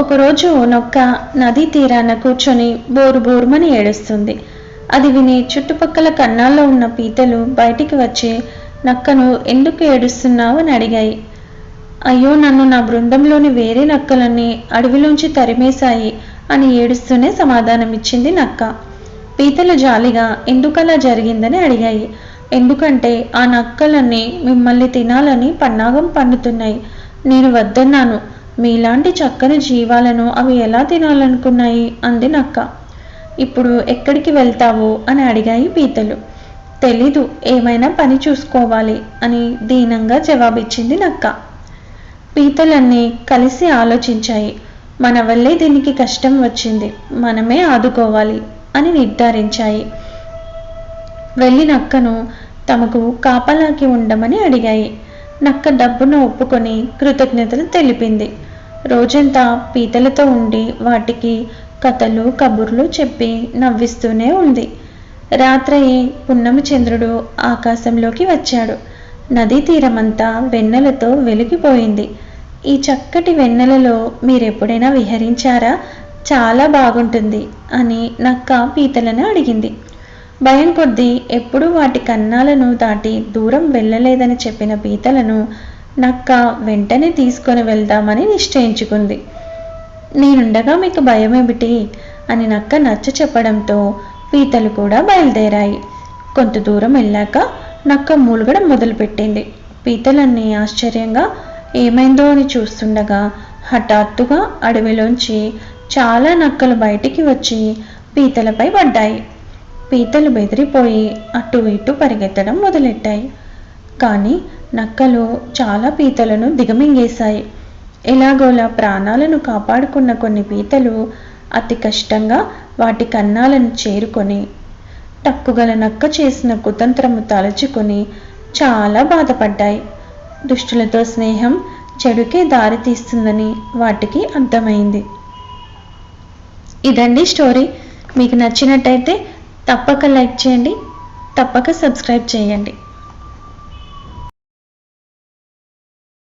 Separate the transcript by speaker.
Speaker 1: ఒకరోజు నొక్క నదీ తీరాన కూర్చొని బోరు బోరుమని ఏడుస్తుంది. అది విని చుట్టుపక్కల కన్నాల్లో ఉన్న పీతలు బయటికి వచ్చి నక్కను ఎందుకు ఏడుస్తున్నావు అని అడిగాయి. అయ్యో నన్ను నా బృందంలోని వేరే నక్కలన్నీ అడవిలోంచి తరిమేశాయి అని ఏడుస్తూనే సమాధానమిచ్చింది నక్క. పీతలు జాలిగా ఎందుకలా జరిగిందని అడిగాయి. ఎందుకంటే ఆ నక్కలన్నీ మిమ్మల్ని తినాలని పన్నాగం పండుతున్నాయి. నేను వద్దన్నాను. మీలాంటి చక్కని జీవాలను అవి ఎలా తినాలనుకున్నాయి? అంది నక్క ఇప్పుడు ఎక్కడికి వెళ్తావు? అని అడిగాయి పీతలు. తెలీదు ఏమైనా పని చూసుకోవాలి అని దీనంగా జవాబిచ్చింది నక్క. పీతలన్నీ కలిసి ఆలోచించాయి. మన వల్లే దీనికి కష్టం వచ్చింది. మనమే ఆదుకోవాలి అని నిర్ధారించాయి. వెళ్ళి నక్కను తమకు కాపలాకి ఉండమని అడిగాయి. నక్క డబ్బును ఒప్పుకొని కృతజ్ఞతలు తెలిపింది. రోజంతా పీతలతో ఉండి వాటికి కథలు కబుర్లు చెప్పి నవ్విస్తూనే ఉంది. రాత్రయి పున్నమి చంద్రుడు ఆకాశంలోకి వచ్చాడు. నదీ తీరమంతా వెన్నెలతో వెలిగిపోయింది. ఈ చక్కటి వెన్నెలలో మీరెప్పుడైనా విహరించారా? చాలా బాగుంటుంది అని నక్క పీతలను అడిగింది. భయం కొద్దీ ఎప్పుడూ వాటి కన్నాలను దాటి దూరం వెళ్ళలేదని చెప్పిన పీతలను నక్క వెంటనే తీసుకొని వెళ్దామని నిశ్చయించుకుంది. నేనుండగా మీకు భయమేమిటి? అని నక్క నచ్చ చెప్పడంతో పీతలు కూడా బయలుదేరాయి. కొంత దూరం వెళ్ళాక నక్క మూలుగడం మొదలుపెట్టింది. పీతలన్నీ ఆశ్చర్యంగా ఏమైందో అని చూస్తుండగా హఠాత్తుగా అడవిలోంచి చాలా నక్కలు బయటికి వచ్చి పీతలపై పడ్డాయి. పీతలు బెదిరిపోయి అటు ఇటు పరిగెత్తడం మొదలెట్టాయి. కానీ నక్కలు చాలా పీతలను దిగమింగేశాయి. ఎలాగోలా ప్రాణాలను కాపాడుకున్న కొన్ని పీతలు అతి కష్టంగా వాటి కన్నాలను చేరుకొని టక్కుగల నక్క చేసిన కుతంత్రము తలుచుకొని చాలా బాధపడ్డాయి. దుష్టులతో స్నేహం చెడుకే దారితీస్తుందని వాటికి అర్థమైంది. ఇదండి స్టోరీ. మీకు నచ్చినట్టయితే తప్పక లైక్ చేయండి తప్పక సబ్స్క్రైబ్ చేయండి.